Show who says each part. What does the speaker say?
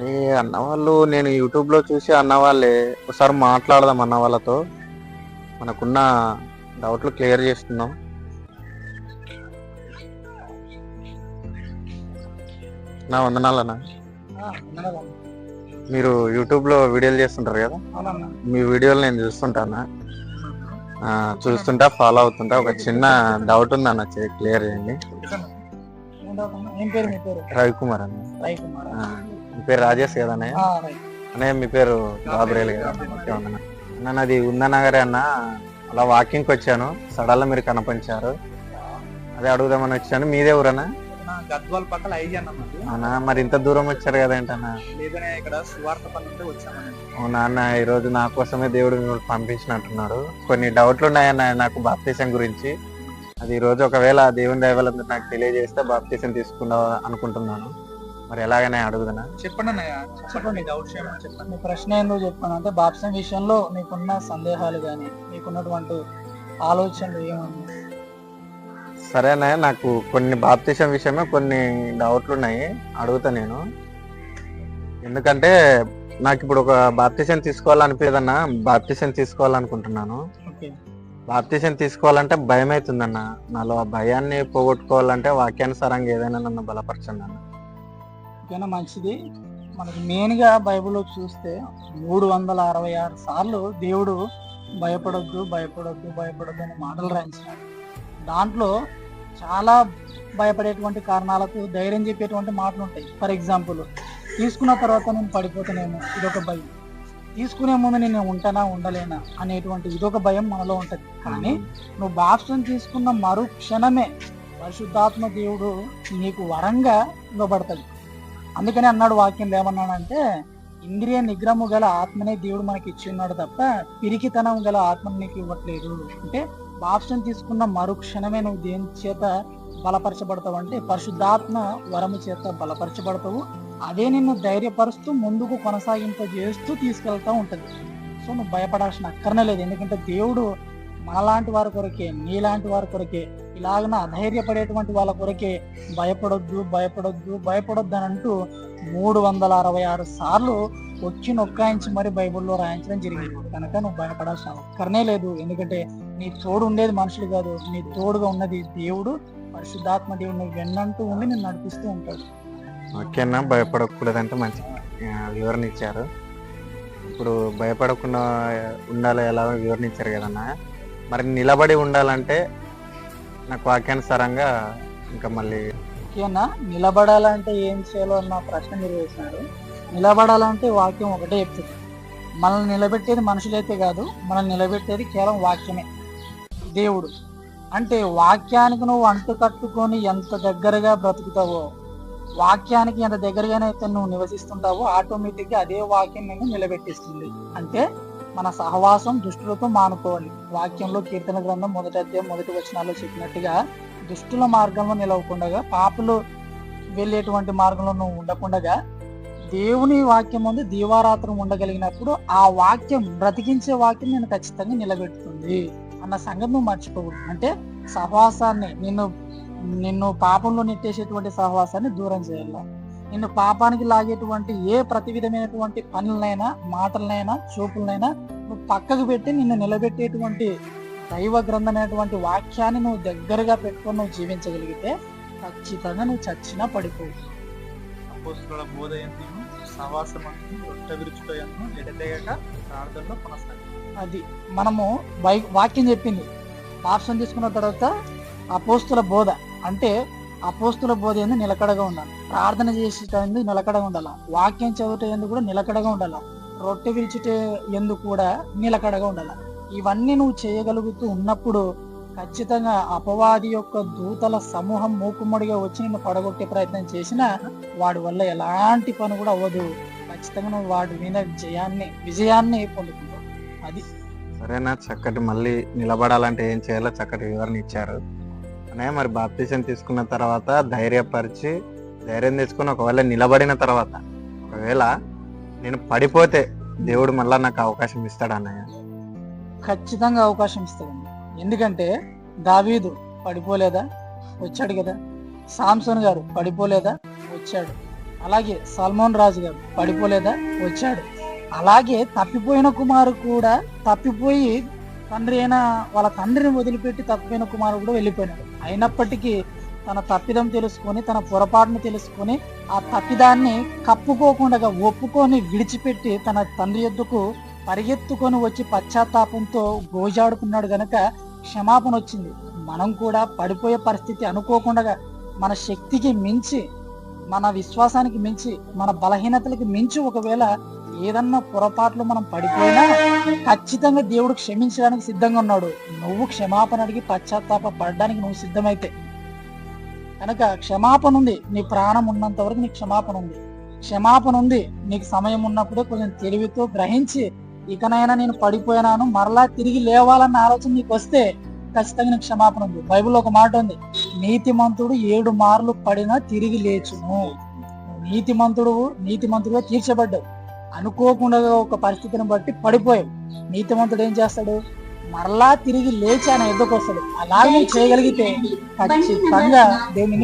Speaker 1: అరే అన్న వాళ్ళు నేను యూట్యూబ్లో చూసి అన్న వాళ్ళే ఒకసారి మాట్లాడదాం అన్న వాళ్ళతో మనకున్న డౌట్లు క్లియర్ చేస్తున్నాం. నా వందనాలన్నా. మీరు యూట్యూబ్లో వీడియోలు చేస్తుంటారు కదా? మీ వీడియోలు నేను చూస్తుంటానా? చూస్తుంటా ఫాలో అవుతుంటా. ఒక చిన్న డౌట్ ఉంది అన్న క్లియర్ చేయండి. రవికుమార్ అన్న. మీ పేరు రాజేష్ కదా అన్నయ్య? మీ పేరు గాబ్రియల్ కదా. అన్న. అన్న నాది ఉందనగరే అన్న. అలా వాకింగ్కి వచ్చాను. సడన్గా మీరు కనపంచారు అదే అడుగుదామని వచ్చాను. మీదే ఊరన్నా?
Speaker 2: నా గద్వాల పక్కల ఐజీ అన్న
Speaker 1: మరి ఇంత దూరం వచ్చారు కదా ఏంటన్నా
Speaker 2: లేదనే ఇక్కడ సువార్త పని ఉంటే వచ్చామని.
Speaker 1: అవునా అన్న ఈ రోజు నా కోసమే దేవుడు మిమ్మల్ని పంపించినట్టున్నాడు కొన్ని డౌట్లు ఉన్నాయన్న నాకు బాప్తీసం గురించి. అది ఈ రోజు ఒకవేళ దేవుని దయవల్ల నాకు తెలియజేస్తే బాప్తీసం తీసుకుందాం అనుకుంటున్నాను. మరి ఎలాగనే అడుగుదనా?
Speaker 2: చెప్పండి అన్నయ్య. చెప్పండి డౌట్స్ చెప్పండి. మీ ప్రశ్న ఏందో చెప్పాను అంటే బాప్సం విషయంలో మీకున్న సందేహాలు కానీ మీకున్నటువంటి ఆలోచనలు ఏమన్నా?
Speaker 1: సరేనా నాకు కొన్ని బాప్తీసం విషయమే కొన్ని డౌట్లు ఉన్నాయి. అడుగుతా నేను. ఎందుకంటే నాకు ఇప్పుడు ఒక బాప్తీసం తీసుకోవాలనిపించదన్నా బాప్తీసం తీసుకోవాలనుకుంటున్నాను. బాప్తీసం తీసుకోవాలంటే భయం అవుతుందన్న నాలో ఆ భయాన్ని పోగొట్టుకోవాలంటే వాక్యానుసారంగా ఏదైనా నన్ను బలపరచండి అన్న.
Speaker 2: ఓకేనా మంచిది. మనకి మెయిన్గా బైబిల్లో చూస్తే మూడు వందల అరవై ఆరు సార్లు దేవుడు భయపడొద్దు భయపడొద్దు భయపడొద్దు అనే మాటలు రాయించినాడు. దాంట్లో చాలా భయపడేటువంటి కారణాలకు ధైర్యం చెప్పేటువంటి మాటలు ఉంటాయి. ఫర్ ఎగ్జాంపుల్ తీసుకున్న తర్వాత నేను పడిపోతానేమో ఇదొక భయం. తీసుకునే ముందు నేను ఉంటానా ఉండలేనా అనేటువంటి ఇదొక భయం మనలో ఉంటుంది. కానీ నువ్వు బాప్సం తీసుకున్న మరు క్షణమే పరిశుద్ధాత్మ దేవుడు నీకు వరంగా ఇవ్వబడతాడు. అందుకని అన్నాడు వాక్యం ఏమన్నాడంటే ఇంద్రియ నిగ్రహము గల ఆత్మనే దేవుడు మనకి ఇచ్చి ఉన్నాడు తప్ప పిరికితనం గల ఆత్మను నీకు ఇవ్వట్లేదు. అంటే బాప్షన్ తీసుకున్న మరుక్షణమే నువ్వు దేని చేత బలపరచబడతావు అంటే పరిశుద్ధాత్మ వరము చేత బలపరచబడతావు. అదే నిన్ను ధైర్యపరుస్తూ ముందుకు కొనసాగింపజేస్తూ తీసుకెళ్తా ఉంటుంది. సో నువ్వు భయపడాల్సిన అక్కర్నే లేదు. ఎందుకంటే దేవుడు మనలాంటి వారి కొరకే నీలాంటి వారి కొరకే ఇలాగన అధైర్యపడేటువంటి వాళ్ళ కొరకే భయపడొద్దు భయపడొద్దు భయపడొద్దు అని అంటూ మూడు వందల అరవై ఆరు సార్లు వచ్చి నొక్కాయించి మరి బైబిల్లో రాయించడం జరిగింది. కనుక నువ్వు భయపడాల్సిన అక్కరనే లేదు. ఎందుకంటే నీ తోడు ఉండేది మనుషులు కాదు. నీ తోడుగా ఉన్నది దేవుడు. పరిశుద్ధాత్మ దేవుడు నువ్వు వెన్నంటూ ఉండి నేను నడిపిస్తూ ఉంటాడు.
Speaker 1: ఓకేనా? భయపడకూడదంటే మంచి వివరణ ఇచ్చారు. ఇప్పుడు భయపడకుండా ఉండాలి ఎలా వివరణ ఇచ్చారు కదన్నా. మరి నిలబడి ఉండాలంటే నాకు వాక్యానుసారంగా ఇంకా మళ్ళీ
Speaker 2: ముఖ్యంగా నిలబడాలంటే ఏం చేయాలో అన్న ప్రశ్న మీరు వేసినారు. నిలబడాలంటే వాక్యం ఒకటే చెప్తుంది. మనల్ని నిలబెట్టేది మనుషులైతే కాదు మనల్ని నిలబెట్టేది కేవలం వాక్యమే. దేవుడు. అంటే వాక్యానికి నువ్వు అంటు కట్టుకొని ఎంత దగ్గరగా బ్రతుకుతావో వాక్యానికి ఎంత దగ్గరగానైతే నువ్వు నివసిస్తుంటావో ఆటోమేటిక్గా అదే వాక్యం నేను నిలబెట్టిస్తుంది. అంటే మన సహవాసం దుష్టులతో మానుకోవాలి. వాక్యంలో కీర్తన గ్రంథం మొదటి అధ్యాయం మొదటి వచనాల్లో చెప్పినట్టుగా దుష్టుల మార్గంలో నిలవకుండగా పాపలు వెళ్ళేటువంటి మార్గంలో నువ్వు ఉండకుండగా దేవుని వాక్యం ఉంది దీవారాత్రం ఉండగలిగినప్పుడు ఆ వాక్యం బ్రతికించే వాక్యం నేను ఖచ్చితంగా నిలబెడుతుంది అన్న సంగతి నువ్వు మర్చిపోకూడదు అంటే సహవాసాన్ని నిన్ను నిన్ను పాపంలో నెట్టేసేటువంటి సహవాసాన్ని దూరం చేయాలి? నిన్ను పాపానికి లాగేటువంటి ఏ ప్రతి విధమైనటువంటి పనులనైనా మాటలనైనా చూపులనైనా నువ్వు పక్కకు పెట్టి నిన్ను నిలబెట్టేటువంటి దైవ గ్రంథమైనటువంటి వాక్యాన్ని నువ్వు దగ్గరగా పెట్టుకొని నువ్వు జీవించగలిగితే ఖచ్చితంగా నువ్వు చచ్చినా పడిపోవు.
Speaker 3: అపోస్తుల ఎడతెగక ప్రార్థనలో కొనసాగి
Speaker 2: అది మనము బై వాక్యం చెప్పింది. బాప్సం తీసుకున్న తర్వాత అపోస్తుల బోధ అంటే అపోస్తుల బోధ ఎందు నిలకడగా ఉండాలి. ప్రార్థన చేసేటందు నిలకడగా ఉండాలి. వాక్యం చదువుట ఎందుకు కూడా నిలకడగా ఉండాలి. రొట్టె విరిచిటే ఎందుకు కూడా నిలకడగా ఉండాలి. ఇవన్నీ నువ్వు చేయగలుగుతూ ఉన్నప్పుడు ఖచ్చితంగా అపవాది యొక్క దూతల సమూహం మూకుమ్మడిగా వచ్చి నిన్ను పడగొట్టే ప్రయత్నం చేసినా వాడి వల్ల ఎలాంటి పని కూడా అవ్వదు. ఖచ్చితంగా నువ్వు వాడి మీద జయాన్ని విజయాన్ని పొందుకుంటావు. అది.
Speaker 1: సరేనా? చక్కటి మళ్ళీ నిలబడాలంటే ఏం చేయాలో చక్కటి వివరణ ఇచ్చారు. అనే మరి బాప్తీసం తీసుకున్న తర్వాత ధైర్యపరిచి ధైర్యం తీసుకుని ఒకవేళ నిలబడిన తర్వాత ఒకవేళ నేను పడిపోతే దేవుడు మళ్ళా నాకు అవకాశం ఇస్తాడు అన్నయ్య?
Speaker 2: ఖచ్చితంగా అవకాశం ఇస్తాడు ఎందుకంటే దావీదు పడిపోలేదా? వచ్చాడు కదా. సామ్సన్ గారు పడిపోలేదా? వచ్చాడు. అలాగే సల్మాన్ రాజు గారు పడిపోలేదా? వచ్చాడు. అలాగే తప్పిపోయిన కుమారు కూడా తప్పిపోయి తండ్రి అయిన వాళ్ళ తండ్రిని వదిలిపెట్టి తప్పిపోయిన కుమారుడు కూడా వెళ్ళిపోయినాడు. అయినప్పటికీ తన తప్పిదం తెలుసుకొని తన పొరపాటును తెలుసుకొని ఆ తప్పిదాన్ని కప్పుకోకుండా ఒప్పుకొని విడిచిపెట్టి తన తండ్రి ఎద్దుకు పరిగెత్తుకొని వచ్చి పశ్చాత్తాపంతో గోజాడుకున్నాడు గనక క్షమాపణ వచ్చింది. మనం కూడా పడిపోయే పరిస్థితి అనుకోకుండా మన శక్తికి మించి మన విశ్వాసానికి మించి మన బలహీనతలకు మించి ఒకవేళ ఏదన్నా పొరపాట్లు మనం పడిపోయినా ఖచ్చితంగా దేవుడు క్షమించడానికి సిద్ధంగా ఉన్నాడు. నువ్వు క్షమాపణ అడిగి పశ్చాత్తాప పడడానికి నువ్వు సిద్ధమైతే. కనుక క్షమాపణ ఉంది నీ ప్రాణం ఉన్నంత వరకు నీకు క్షమాపణ ఉంది. క్షమాపణ ఉంది నీకు సమయం ఉన్నప్పుడే కొంచెం తెలివితో గ్రహించి ఇకనైనా నేను పడిపోయినాను మరలా తిరిగి లేవాలన్న ఆలోచన నీకు వస్తే ఖచ్చితంగా నీకు క్షమాపణ ఉంది. బైబిల్లో ఒక మాట ఉంది నీతిమంతుడు ఏడు మార్లు పడినా తిరిగి లేచును నీతిమంతుడు నీతిమంతుడుగా తీర్చబడ్డావు అనుకోకుండా ఒక పరిస్థితిని బట్టి పడిపోయావు నీతిమంతుడు ఏం చేస్తాడు? మరలా తిరిగి లేచి ఆయన ఎద్దకొస్తాడు. అలా అలాగే చేయగలిగితే ఖచ్చితంగా దేవుని